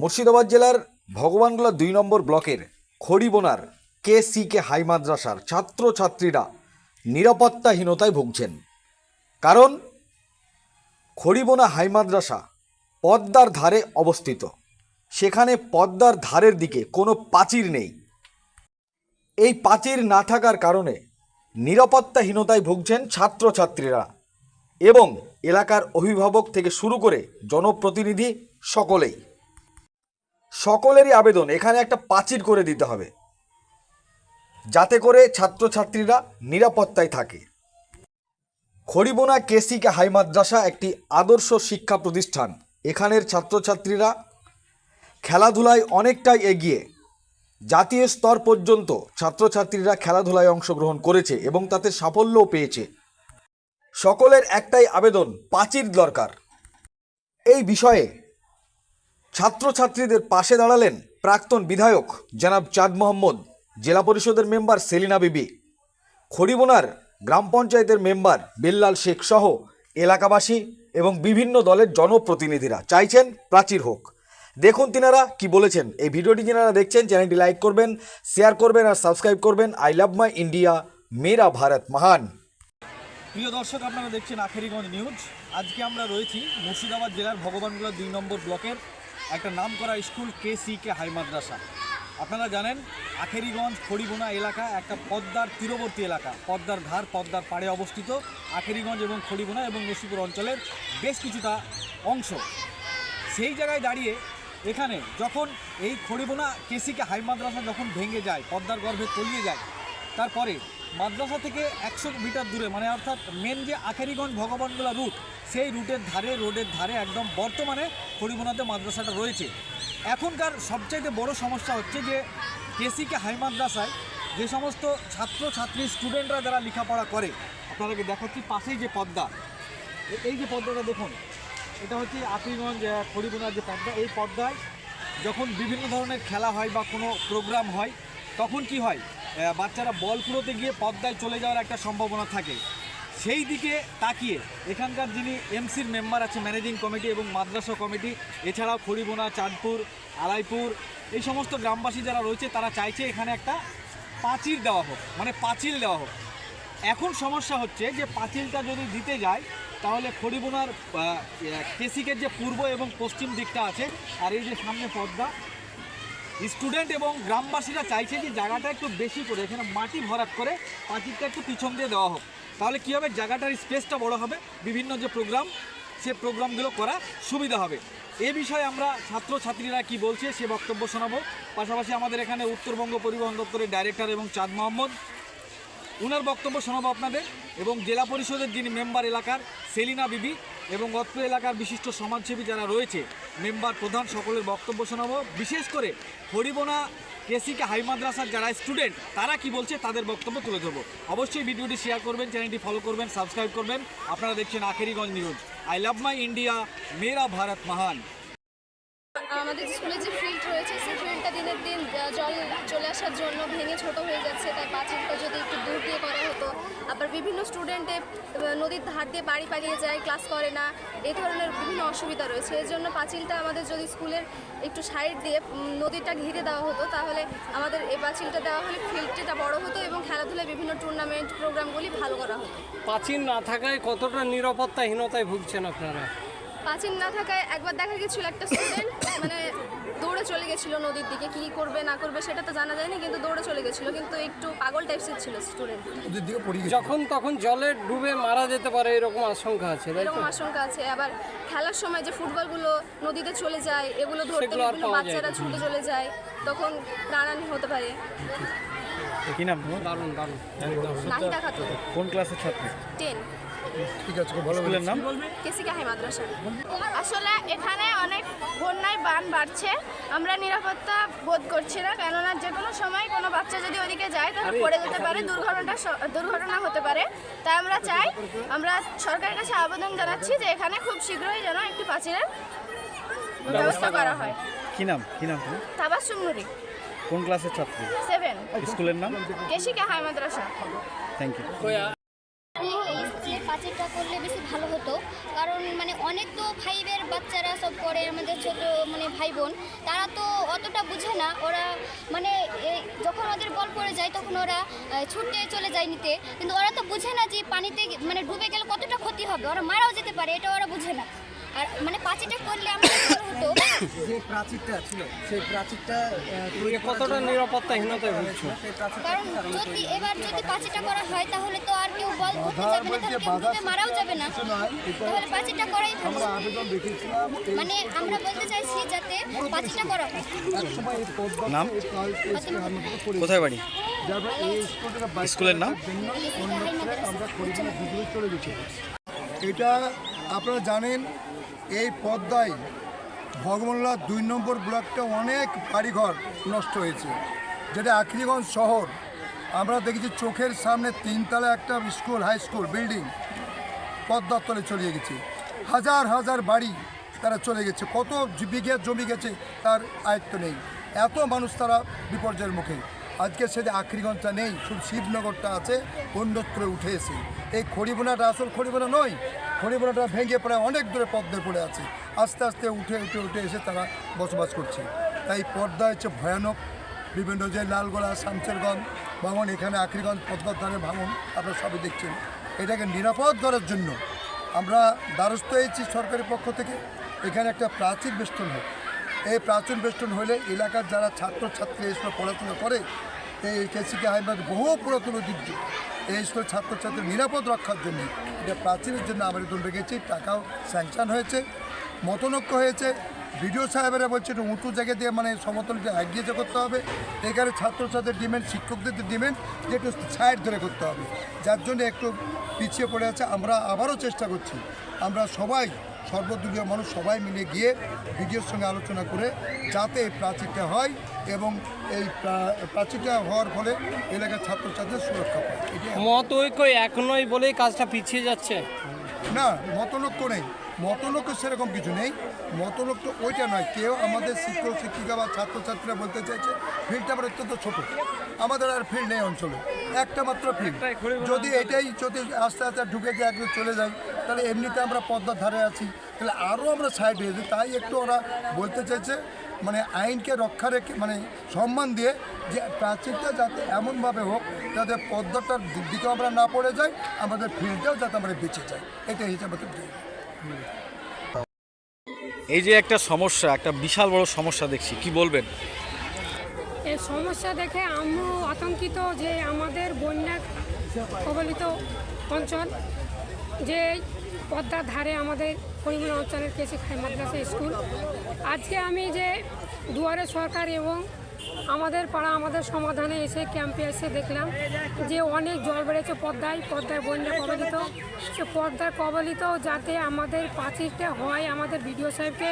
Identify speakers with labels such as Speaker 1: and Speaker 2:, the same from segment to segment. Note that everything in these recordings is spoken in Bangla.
Speaker 1: মুর্শিদাবাদ জেলার ভগবানগোলা দুই নম্বর ব্লকের খড়িবোনার কে সি কে হাই মাদ্রাসার ছাত্রছাত্রীরা নিরাপত্তাহীনতায় ভুগছেন। কারণ খড়িবোনা হাই মাদ্রাসা পদ্মার ধারে অবস্থিত। সেখানে পদ্মার ধারের দিকে কোনো প্রাচীর নেই। এই প্রাচীর না থাকার কারণে নিরাপত্তাহীনতায় ভুগছেন ছাত্রছাত্রীরা এবং এলাকার অভিভাবক থেকে শুরু করে জনপ্রতিনিধি সকলেই। সকলেরই আবেদন, এখানে একটা প্রাচীর করে দিতে হবে। যাতে করে ছাত্রছাত্রীরা নিরাপত্তায় থাকে। খড়িবোনা কেসিকে হাই মাদ্রাসা একটি আদর্শ শিক্ষা প্রতিষ্ঠান। এখানের ছাত্রছাত্রীরা খেলাধুলায় অনেকটাই এগিয়ে। জাতীয় স্তর পর্যন্ত ছাত্রছাত্রীরা খেলাধুলায় অংশগ্রহণ করেছে এবং তাতে সাফল্যও পেয়েছে। সকলের একটাই আবেদন প্রাচীর দরকার। এই বিষয়ে ছাত্রছাত্রীদের পাশে দাঁড়ালেন প্রাক্তন বিধায়ক জনাব চাঁদ মোহাম্মদ, জেলা পরিষদের মেম্বার সেলিনা বিবি খড়িবোনার গ্রাম পঞ্চায়েতের মেম্বার বেল্লাল শেখ সহ এলাকাবাসী এবং বিভিন্ন দলের জনপ্রতিনিধিরা। চাইছেন প্রাচীর হোক। দেখুন তিনারা কি বলেছেন। এই ভিডিওটি যারা দেখছেন, চ্যানেলটি লাইক করবেন, শেয়ার করবেন আর সাবস্ক্রাইব করবেন আই লাভ মাই ইন্ডিয়া, মেরা ভারত মহান।
Speaker 2: প্রিয় দর্শক, আপনারা দেখছেন আখেরিগঞ্জ নিউজ। আজকে আমরা রয়েছি মুর্শিদাবাদ জেলার ভগবানগোলা দুই নম্বর ব্লকের একটা নামকরা school K C K high Madrasa. আপনারা জানেন, আখেরিগঞ্জ খড়িবোনা এলাকা একটা পদ্মার তীরবর্তী এলাকা। পদ্মার ধার পদ্মার পাড়ে অবস্থিত আখেরিগঞ্জ এবং খড়িবোনা এবং নসিপুর অঞ্চলের বেশ কিছুটা অংশ। সেই জায়গায় দাঁড়িয়ে এখানে যখন এই খড়িবোনা কেসিকে হাই মাদ্রাসা যখন ভেঙে যায়, পদ্মার গর্ভে তলিয়ে যায় তারপরে মাদ্রাসা থেকে একশো মিটার দূরে মানে অর্থাৎ মেন যে আখেরিগঞ্জ ভগবানগোলা রুট সেই রুটের ধারে, রোডের ধারে একদম বর্তমানে খড়িবোনাতে মাদ্রাসাটা রয়েছে। এখনকার সবচাইতে বড় সমস্যা হচ্ছে যে কেসিকে হাই মাদ্রাসায় যে সমস্ত ছাত্র ছাত্রী স্টুডেন্টরা যারা লেখাপড়া করে, আপনাদেরকে দেখাচ্ছি পাশেই যে পদ্মা। এই যে পদ্মাটা দেখুন, এটা হচ্ছে আপিগঞ্জ খড়িবোনার যে পদ্মা। এই পদ্মায় যখন বিভিন্ন ধরনের খেলা হয় বা কোনো প্রোগ্রাম হয়, তখন কি হয়? বাচ্চারা বল কুড়োতে গিয়ে পদ্মায় চলে যাওয়ার একটা সম্ভাবনা থাকে। সেই দিকে তাকিয়ে এখানকার যিনি এমসির মেম্বার আছে, ম্যানেজিং কমিটি এবং মাদ্রাসা কমিটি, এছাড়াও খড়িবোনা, চাঁদপুর, আলাইপুর, এই সমস্ত গ্রামবাসী যারা রয়েছে, তারা চাইছে এখানে একটা পাঁচিল দেওয়া হোক মানে পাঁচিল দেওয়া হোক। এখন সমস্যা হচ্ছে যে পাঁচিলটা যদি দিতে যায়, তাহলে খড়িবোনার কেসিকের যে পূর্ব এবং পশ্চিম দিকটা আছে, আর এই যে সামনে পদ্মা স্টুডেন্ট এবং গ্রামবাসীরা চাইছে যে জায়গাটা একটু বেশি করে, এখানে মাটি ভরাট করে পাঁচিলটা একটু পিছন দিয়ে দেওয়া হোক। তাহলে কী হবে? জায়গাটার স্পেসটা বড় হবে, বিভিন্ন যে প্রোগ্রাম, সে প্রোগ্রামগুলো করা সুবিধা হবে। এ বিষয়ে আমরা ছাত্র ছাত্রীরা কি বলছে সে বক্তব্য শোনাবো। পাশাপাশি আমাদের এখানে উত্তরবঙ্গ পরিবহন দপ্তরের ডাইরেক্টর এবং চাঁদ মোহাম্মদ উনার বক্তব্য শোনাবো আপনাদের এবং জেলা পরিষদের যিনি মেম্বার এলাকার, সেলিনা বিবি এবং অত্র এলাকার বিশিষ্ট সমাজসেবী যারা রয়েছে, মেম্বার প্রধান সকলের বক্তব্য শোনাবো। বিশেষ করে হরিবোনা কেসিকে হাই মাদ্রাসার যারা স্টুডেন্ট তারা কি বলছে তাদের বক্তব্য তুলে ধরবো। অবশ্যই ভিডিওটি শেয়ার করবেন চ্যানেলটি ফলো করবেন সাবস্ক্রাইব করবেন। আপনারা দেখছেন Akheriganj news I love my India মেরা ভারত মহান
Speaker 3: আমাদের স্কুলে যে ফিল্ড রয়েছে, সেই ফিল্ডটা দিনের দিন জল চলে আসার জন্য ভেঙে ছোট হয়ে যাচ্ছে। তাই পাঁচিলটা যদি একটু দূর দিয়ে করা হতো, আবার বিভিন্ন স্টুডেন্টে নদীর ধার দিয়ে বাড়ি পালিয়ে যায় ক্লাস করে না এই ধরনের বিভিন্ন অসুবিধা রয়েছে। এর জন্য পাঁচিলটা আমাদের যদি স্কুলের একটু সাইড দিয়ে নদীটা ঘিরে দেওয়া হতো, তাহলে আমাদের এই পাঁচিলটা দেওয়া হলে ফিল্ডটা বড় হতো এবং খেলাধুলায় বিভিন্ন টুর্নামেন্ট প্রোগ্রামগুলি ভালো করা হতো।
Speaker 4: পাঁচিল না থাকায় কতটা নিরাপত্তাহীনতায় ভুগছেন আপনারা?
Speaker 3: পাঁচিল না থাকায় একবার দেখা গেছিল একটা স্টুডেন্ট মানে দৌড়ে চলে গেছিল নদীর দিকে কি করবে না করবে সেটা তো জানা যায়নি কিন্তু দৌড়ে চলে গেছিল কিন্তু একটু পাগল টাইপসের ছিল স্টুডেন্ট
Speaker 4: যখন তখন জলে ডুবে মারা যেতে পারে এরকম আশঙ্কা আছে
Speaker 3: এরকম আশঙ্কা আছে। আবার খেলার সময় যে ফুটবলগুলো নদীতে চলে যায় এগুলো ধরতে বাচ্চারা। ছুটে চলে যায় তখন প্রাণহানি হতে পারে।
Speaker 2: কি নাম
Speaker 4: দারুণ দারুণ।
Speaker 2: কোন ক্লাসের ছাত্রী?
Speaker 3: টেন
Speaker 2: স্কুলের নাম?
Speaker 3: কেসিকা হাই মাদ্রাসা।
Speaker 5: আসলে এখানে অনেক বন্যায় বান বাড়ছে আমরা নিরাপত্তা বোধ করছি না কেননা যে কোনো সময় কোনো বাচ্চা যদি ওদিকে যায় তাহলে পড়ে যেতে পারে দুর্ঘটনা স- দুর্ঘটনা হতে পারে। তাই আমরা চাই আমরা সরকারের কাছে আবেদন জানাচ্ছি যে এখানে খুব শীঘ্রই যেন একটি পাঁচিলের ব্যবস্থা করা হয়।
Speaker 2: কি নাম কি নাম তোমার
Speaker 5: তাবাসুম নুরি
Speaker 2: কোন ক্লাসের ছাত্রী?
Speaker 5: সেভেন
Speaker 2: স্কুলের নাম?
Speaker 5: Keshika high Madrasa.
Speaker 2: Thank you
Speaker 6: করলে বেশি ভালো হতো। কারণ মানে অনেক তো ফাইভের বাচ্চারা সব করে, আমাদের ছোট মানে ভাই বোন তারা তো অতটা বুঝে না। ওরা মানে যখন ওদের বল পড়ে যায়, তখন ওরা ছুটতে ছুটে চলে যায় নিতে। কিন্তু ওরা তো বুঝে না যে পানিতে মানে ডুবে গেলে কতটা ক্ষতি হবে। ওরা মারাও যেতে পারে, এটা ওরা বুঝে না। আর মানে পাঁচিটা করলে আমাদের
Speaker 7: যে প্রাচীরটা ছিল সেই প্রাচীরটা
Speaker 4: কতটা নিরাপত্তাহীনতায় ভুগছো?
Speaker 6: কারণ যদি এবার যদি পাঁচিটা করা হয় তাহলে তো আর কেউ বল ধরতে যাবে না কেউ ডুবে মারাও যাবে না। তাহলে পাঁচিটা করাই ভালো। মানে আমরা বলতে চাইছি যাতে পাঁচিটা করা হয়।
Speaker 2: নাম? কোথায় বাড়ি? স্কুলের নাম?
Speaker 8: এটা আপনারা জানেন এই পদ্মায় ভগবানলা দুই নম্বর ব্লকটা অনেক বাড়িঘর নষ্ট হয়েছে। যেটা আখরিগঞ্জ শহর। আমরা দেখেছি চোখের সামনে তিনতলা একটা স্কুল, হাই স্কুল, বিল্ডিং পদ্মাতলে চলে গেছে। হাজার হাজার বাড়ি তারা চলে গেছে। কত বিঘে জমি গেছে তার আয়ত্ত নেই। এত মানুষ তারা বিপর্যয়ের মুখে। আজকে সেটা আখরিগঞ্জটা নেই, শুধু শিবনগরটা আছে, অন্যত্র উঠে এসে। এই খড়িবোনাটা আসল খড়িবোনা নয়, খড়িবোনাটা ভেঙে প্রায় অনেক দূরে পদ্মে পড়ে আছে। আস্তে আস্তে উঠে উঠে উঠে এসে তারা বসবাস করছে। তাই পদ্মা হচ্ছে ভয়ানক। বিভিন্ন যে লালগোলা শামচেরগঞ্জ ভাঙন, এখানে আখরিগঞ্জ পদ্মার ধারে ভাঙন, আপনারা সবই দেখছেন। এটাকে নিরাপদ করার জন্য আমরা দ্বারস্থ হয়েছি সরকারি পক্ষ থেকে। এখানে একটা প্রাচীর বেষ্টন হোক এই প্রাচীর বেষ্টন হলে এলাকার যারা ছাত্রছাত্রী এই স্কুলে পড়াশোনা করে, এই কেসিকে হাইমাদ বহু পুরাতন ঐতিহ্য। এই স্কুলের ছাত্রছাত্রীর নিরাপদ রক্ষার জন্য, এটা প্রাচীরের জন্য আমার আবেদন রেখেছি, টাকাও স্যাংশন হয়েছে, মতনৈক্য হয়েছে। বিডিও সাহেবেরা বলছে একটু উঁচু জায়গা দিয়ে মানে সমতলটা এগিয়ে যে করতে হবে। এখানে ছাত্রছাত্রীর ডিমেন্ড শিক্ষকদের ডিমেন্ড যে একটু সাইড ধরে করতে হবে। যার জন্য একটু পিছিয়ে পড়ে আছে। আমরা আবারও চেষ্টা করছি। আমরা সবাই সর্বদলীয় মানুষ সবাই মিলে গিয়ে বিডিওর সঙ্গে আলোচনা করে যাতে এই প্রাচীরটা হয় এবং এই প্রা- প্রাচীরটা হওয়ার ফলে এলাকার ছাত্রছাত্রীদের সুরক্ষা পায়।
Speaker 4: মত ঐক্য এক নয় বলেই কাজটা পিছিয়ে যাচ্ছে।
Speaker 8: না মতনৈক্য নেই। মতনৈক্য সেরকম কিছু নেই। মতনৈক্য ওইটা নয় কেউ আমাদের শিক্ষক শিক্ষিকা বা ছাত্রছাত্রীরা বলতে চাইছে ফিল্ডটা আমার অত্যন্ত ছোট। আমাদের আর ফিল্ড নেই অঞ্চলে। একটা মাত্র ফিল্ড। যদি এটাই যদি আস্তে আস্তে ঢুকে গিয়ে একদম চলে যাই তাহলে এমনিতে আমরা পদ্মার ধারে আছি। তাহলে আরও আমরা সাইড হয়ে যাই। তাই একটু ওরা বলতে চাইছে মানে আইনকে রক্ষা রেখে মানে সম্মান দিয়ে যে প্রাচীরটা যাতে এমনভাবে হোক যাতে পদ্মাটার দিকে আমরা না পড়ে যাই আমাদের ফিল্ডটাও যাতে আমরা বেঁচে যাই। এটা হিসাবে তো
Speaker 2: এই যে একটা সমস্যা একটা বিশাল বড় সমস্যা দেখছি কি বলবেন?
Speaker 9: এই সমস্যা দেখে আমি আতঙ্কিত যে আমাদের বন্যা কবলিত অঞ্চল যে পদ্মার ধারে আমাদের পরিমল অঞ্চলের কেসি খাই মাদ্রাসা স্কুল। আজকে আমি যে দুয়ারে সরকার এবং আমাদের পাড়া আমাদের সমাধানে এসে ক্যাম্পে এসে দেখলাম যে অনেক জল বেড়েছে পদ্মায় পদ্মায় বন্যা কবলিত। সে পদ্মার কবলিত যাতে আমাদের পাঁচিরটা হয়, আমাদের বিডিও সাহেবকে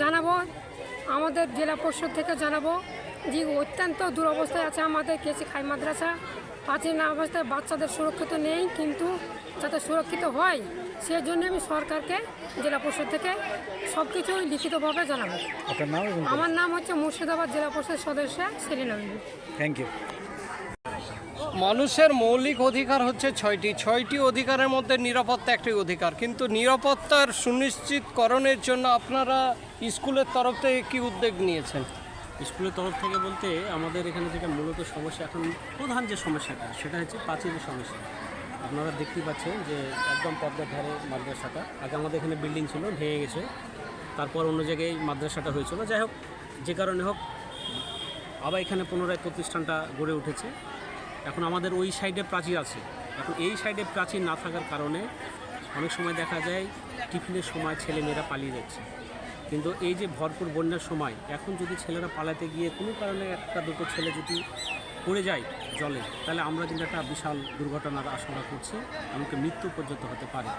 Speaker 9: জানাব, আমাদের জেলা পরিষদ থেকে জানাব যে অত্যন্ত দুরবস্থায় আছে আমাদের কেসি খাই মাদ্রাসা। প্রাচীন অবস্থায় বাচ্চাদের সুরক্ষিত নেই, কিন্তু যাতে সুরক্ষিত হয় সেই জন্য আমি সরকারকে জেলা পরিষদ থেকে সব কিছুই লিখিতভাবে জানাব।
Speaker 2: আপনার নাম এবং
Speaker 9: আমার নাম হচ্ছে মুর্শিদাবাদ জেলা পরিষদ সদস্য সেলিনা বিবি
Speaker 2: থ্যাংক ইউ
Speaker 4: মানুষের মৌলিক অধিকার হচ্ছে ছয়টি। ছয়টি অধিকারের মধ্যে নিরাপত্তা একটি অধিকার। কিন্তু নিরাপত্তার সুনিশ্চিতকরণের জন্য আপনারা স্কুলের তরফ থেকে কী উদ্যোগ নিয়েছেন?
Speaker 10: স্কুলের তরফ থেকে বলতে আমাদের এখানে যেটা মূলত সমস্যা এখন প্রধান যে সমস্যাটা সেটা হচ্ছে প্রাচীরের সমস্যা। আপনারা দেখতেই পাচ্ছেন যে একদম পদ্মার ধারে মাদ্রাসাটা। আগে আমাদের এখানে বিল্ডিং ছিল, ভেঙে গেছে। তারপর অন্য জায়গায় মাদ্রাসাটা হয়েছিল। যাই হোক, যে কারণে হোক, আবার এখানে পুনরায় প্রতিষ্ঠানটা গড়ে উঠেছে। এখন আমাদের ওই সাইডে প্রাচীর আছে। এখন এই সাইডে প্রাচীর না থাকার কারণে অনেক সময় দেখা যায়, টিফিনের সময় ছেলেমেয়েরা পালিয়ে যাচ্ছে। কিন্তু এই যে ভরপুর বন্যার সময়, এখন যদি ছেলেরা পালাতে গিয়ে কোনো কারণে একটা দুটো ছেলে যদি পড়ে যায় জলে, তাহলে আমরা কিন্তু একটা বিশাল দুর্ঘটনার আশঙ্কা করছি, এমনকি মৃত্যু পর্যন্ত হতে পারে।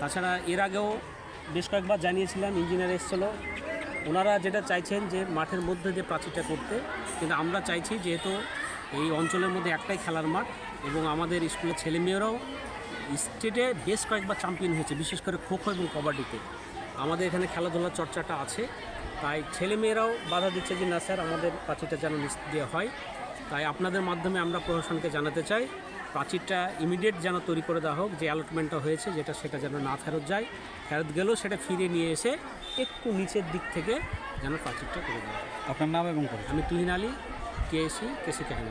Speaker 10: তাছাড়া এর আগেও বেশ কয়েকবার জানিয়েছিলাম, ইঞ্জিনিয়ার এসেছিল। ওনারা যেটা চাইছেন যে মাঠের মধ্যে যে প্রাচীরটা করতে, কিন্তু আমরা চাইছি যেহেতু এই অঞ্চলের মধ্যে একটাই খেলার মাঠ এবং আমাদের স্কুলের ছেলেমেয়েরাও স্টেটে বেশ কয়েকবার চ্যাম্পিয়ন হয়েছে, বিশেষ করে খোখো এবং কবাডিতে। আমাদের এখানে খেলাধুলার চর্চাটা আছে, তাই ছেলেমেয়েরাও বাধা দিচ্ছে যে, না স্যার, আমাদের প্রাচীরটা যেন দিয়ে হয়। তাই আপনাদের মাধ্যমে আমরা প্রশাসনকে জানাতে চাই প্রাচীরটা ইমিডিয়েট যেন তৈরি করে দেওয়া হোক যে অ্যালটমেন্টটা হয়েছে যেটা সেটা যেন না ফেরত যায় ফেরত গেলেও সেটা ফিরে নিয়ে এসে একটু নিচের দিক থেকে যেন প্রাচীরটা করে দেওয়া হয়।
Speaker 2: আপনার নাম এবং
Speaker 10: আমি তুহিন আলী কেএসি কেসি কাহিনী